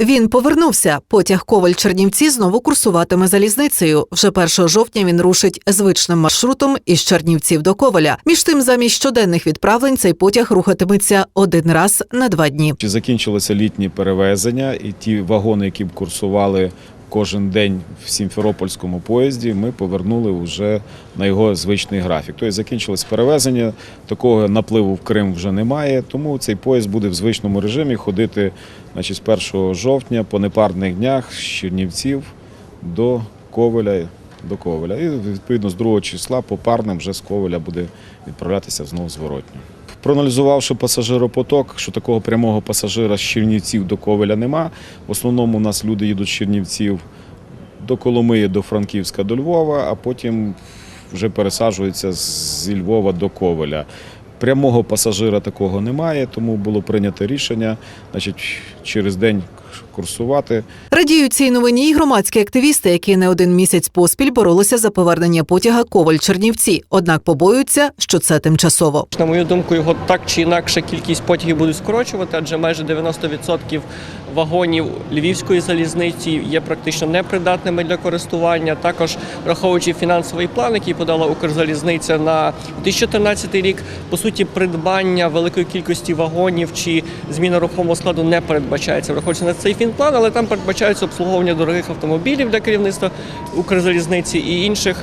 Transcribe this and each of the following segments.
Він повернувся. Потяг Коваль Чернівці знову курсуватиме залізницею. Вже 1 жовтня він рушить звичним маршрутом із Чернівців до Коваля. Між тим, замість щоденних відправлень цей потяг рухатиметься один раз на два дні. Чи закінчилися літні перевезення, і ті вагони, які б курсували кожен день в Сімферопольському поїзді, ми повернули вже на його звичний графік. Тобто закінчилось перевезення, такого напливу в Крим вже немає, тому цей поїзд буде в звичному режимі ходити значить, з 1 жовтня по непарних днях з Чернівців до Ковеля. До Ковеля. І відповідно з 2 числа по парним вже з Ковеля буде відправлятися знову зворотньо. Проаналізувавши пасажиропоток, що такого прямого пасажира з Чернівців до Ковеля нема. В основному у нас люди їдуть з Чернівців до Коломиї, до Франківська, до Львова, а потім вже пересаджуються зі Львова до Ковеля. Прямого пасажира такого немає, тому було прийнято рішення значить, через день курсувати. Радіють цій новині і громадські активісти, які не один місяць поспіль боролися за повернення потяга Коваль Чернівці. Однак побоюються, що це тимчасово. На мою думку, його так чи інакше кількість потягів буде скорочувати, адже майже 90% вагонів львівської залізниці є практично непридатними для користування. Також враховуючи фінансовий план, який подала Укрзалізниця на 2013 рік, по суті, придбання великої кількості вагонів чи зміна рухомого складу не передбачається, враховуючи на цей фінплан, але там передбачається обслуговування дорогих автомобілів для керівництва Укрзалізниці і інших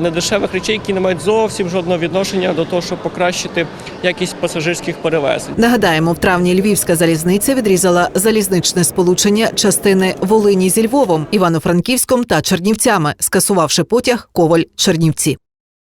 недешевих речей, які не мають зовсім жодного відношення до того, щоб покращити якість пасажирських перевезень. Нагадаємо, в травні львівська залізниця відрізала залізничне сполучення частини Волині зі Львовом, Івано-Франківськом та Чернівцями, скасувавши потяг Коваль Чернівці.